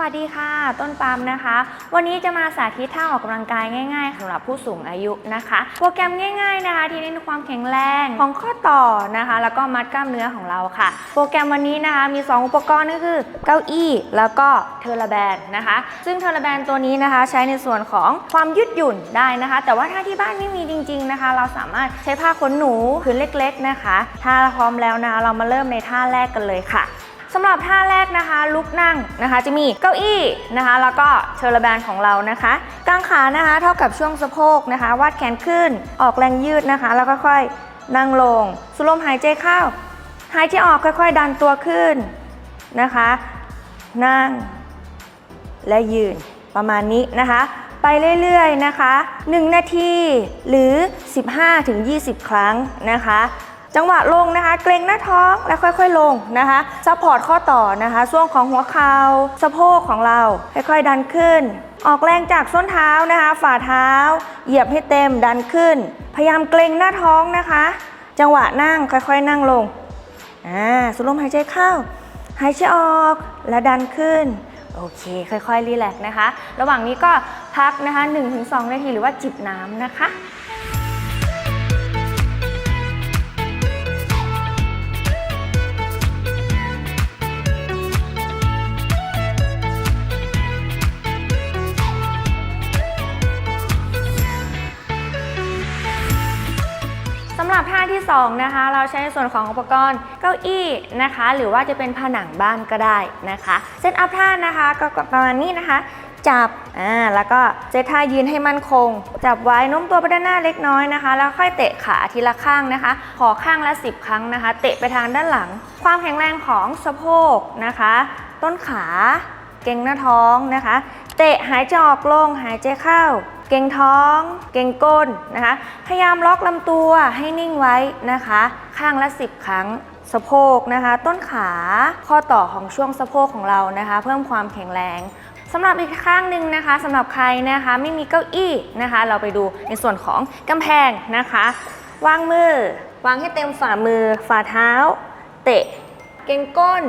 วัสดีค่ะ ต้นปามนะคะ วันนี้จะมาสาธิตท่าออกกำลังกายง่าย ๆสำหรับผู้สูงอายุนะคะ โปรแกรมง่ายๆนะคะ ที่เน้นความแข็งแรงของข้อต่อนะคะ แล้วก็มัดกล้ามเนื้อของเราค่ะ โปรแกรมวันนี้นะคะมี 2 อุปกรณ์ก็คือเก้าอี้ แล้วก็เทอร์แบนนะคะ ซึ่งเทอร์แบนตัวนี้นะคะ ใช้ในส่วนของความยืดหยุ่นได้นะคะ แต่ว่าถ้าที่บ้านไม่มีจริง ๆนะคะ เราสามารถใช้ผ้าขนหนูผืนเล็ก ๆนะคะ ถ้าพร้อมแล้วนะคะเรามาเริ่มในท่าแรกกันเลยค่ะ สำหรับท่าแรกนะคะ ลุกนั่งนะคะ จะมีเก้าอี้นะคะ แล้วก็เชอร์แบนของเรานะคะกางขานะคะ เท่ากับช่วงสะโพกนะคะ วาดแขนขึ้น ออกแรงยืดนะคะ แล้วก็ค่อยนั่งลง สูดลมหายใจเข้า หายใจออกค่อยๆ ดันตัวขึ้นนะคะ นั่ง และยืนประมาณนี้นะคะ ไปเรื่อยๆนะคะ 1 นาทีหรือ 15-20 ครั้งนะคะ จังหวะลงนะคะ เกรงหน้าท้องแล้วค่อยๆลงนะคะซัพพอร์ตข้อต่อนะคะช่วงของหัวเข่าสะโพกของเราค่อยๆดันขึ้น ออกแรงจากส้นเท้านะคะ ฝ่าเท้า เหยียบให้เต็มดันขึ้น พยายามเกรงหน้าท้องนะคะ จังหวะนั่งค่อยๆนั่งลงอ่าสูดลมหายใจเข้าหายใจออกและดันขึ้นโอเค ค่อยๆรีแลกซ์นะคะ ระหว่างนี้ก็พักนะคะ 1-2 นาทีหรือว่าจิบน้ำนะคะ สำหรับท่าที่2นะคะ เราใช้ในส่วนของอุปกรณ์เก้าอี้นะคะ หรือว่าจะเป็นผนังบ้านก็ได้นะคะเซตอัพท่านะคะก็ประมาณนี้นะคะ จับอ่าแล้วก็เซตท่ายืนให้มั่นคง จับไว้โน้มตัวไปด้านหน้าเล็กน้อยนะคะ แล้วค่อยเตะขาทีละข้างนะคะ ขอข้างละ 10 ครั้งนะคะ เตะไปทางด้านหลัง ความแข็งแรงของสะโพกนะคะ ต้นขา เกร็งหน้าท้องนะคะ เตะหายใจออกลงหายใจเข้า เกรงท้อง เกรงก้นนะคะ พยายามล็อกลำตัวให้นิ่งไว้นะคะ ข้างละ 10 ครั้งสะโพกนะคะ ต้นขาข้อต่อของช่วงสะโพกของเรานะคะ เพิ่มความแข็งแรงสำหรับอีกข้างหนึ่งนะคะสำหรับใครนะคะไม่มีเก้าอี้นะคะ เราไปดูในส่วนของกำแพงนะคะ วางมือ วางให้เต็มฝ่ามือฝ่าเท้า เตะ เกร็งก้น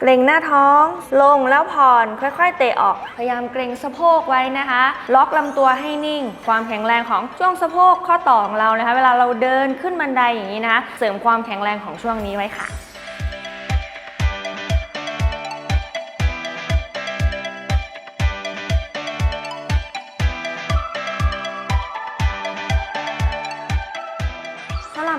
เกรงหน้าท้อง ลงแล้วผ่อนค่อยๆ เตะออก พยายามเกรงสะโพกไว้นะคะ ล็อกลำตัวให้นิ่ง ความแข็งแรงของช่วงสะโพกข้อต่อของเรานะคะ เวลาเราเดินขึ้นบันไดอย่างนี้นะคะ เสริมความแข็งแรงของช่วงนี้ไว้ค่ะ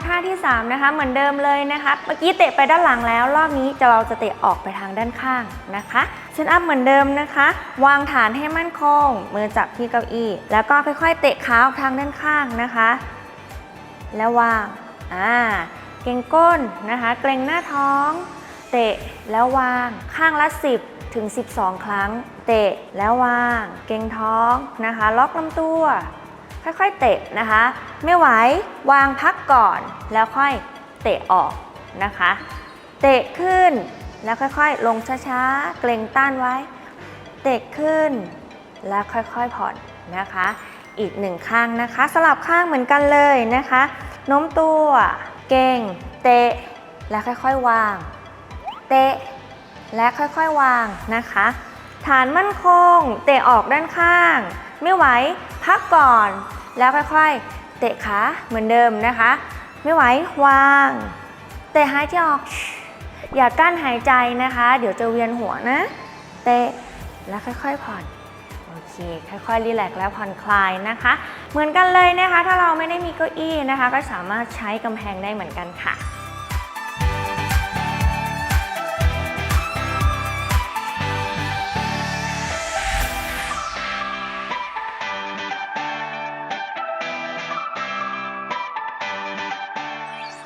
ท่าที่ 3 นะคะ เหมือนเดิมเลยนะคะเมื่อกี้เตะไปด้านหลังแล้ว รอบนี้จะเราจะเตะออกไปทางด้านข้างนะคะเซตอัพเหมือนเดิมนะคะ วางฐานให้มั่นคง มือจับที่เก้าอี้ แล้วก็ค่อยๆ เตะขาออกทางด้านข้างนะคะ แล้ววางอ่าเกรงก้นนะคะ เกรงหน้าท้อง เตะแล้ววางข้างละ 10 ถึง 12 ครั้ง เตะแล้ววาง เกรงท้องนะคะ ล็อกลำตัว ค่อยๆเตะนะคะ ไม่ไหววางพักก่อนแล้วค่อยเตะออกนะคะ เตะขึ้นแล้วค่อยๆ ลงช้าๆ เกรงต้านไว้ เตะขึ้น แล้วค่อยๆผ่อนนะคะ อีกหนึ่งข้างนะคะ สลับข้างเหมือนกันเลยนะคะโน้มตัว เก่ง เตะ แล้วค่อยๆวาง เตะ และค่อยๆวางนะคะ ฐานมั่นคง เตะออกด้านข้าง ไม่ไหว พักก่อน แล้วค่อยๆ เตะขาเหมือนเดิมนะคะ ไม่ไหว วาง เตะหายใจออก อย่ากั้นหายใจนะคะ เดี๋ยวจะเวียนหัวนะ เตะ แล้วค่อยๆผ่อนโอเค ค่อยๆรีแลกซ์แล้วผ่อนคลายนะคะ เหมือนกันเลยนะคะ ถ้าเราไม่ได้มีเก้าอี้นะคะ ก็สามารถใช้กำแพงได้เหมือนกันค่ะ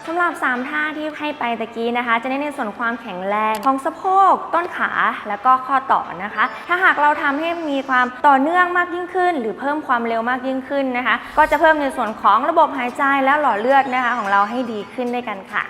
สำหรับ 3 ท่าที่ให้ไปตะกี้นะคะ จะเน้นในส่วนความแข็งแรงของสะโพก ต้นขาแล้วก็ข้อต่อนะคะ ถ้าหากเราทำให้มีความต่อเนื่องมากยิ่งขึ้น หรือเพิ่มความเร็วมากยิ่งขึ้นนะคะ ก็จะเพิ่มในส่วนของระบบหายใจและหล่อเลือดนะคะของเราให้ดีขึ้นด้วยกันค่ะ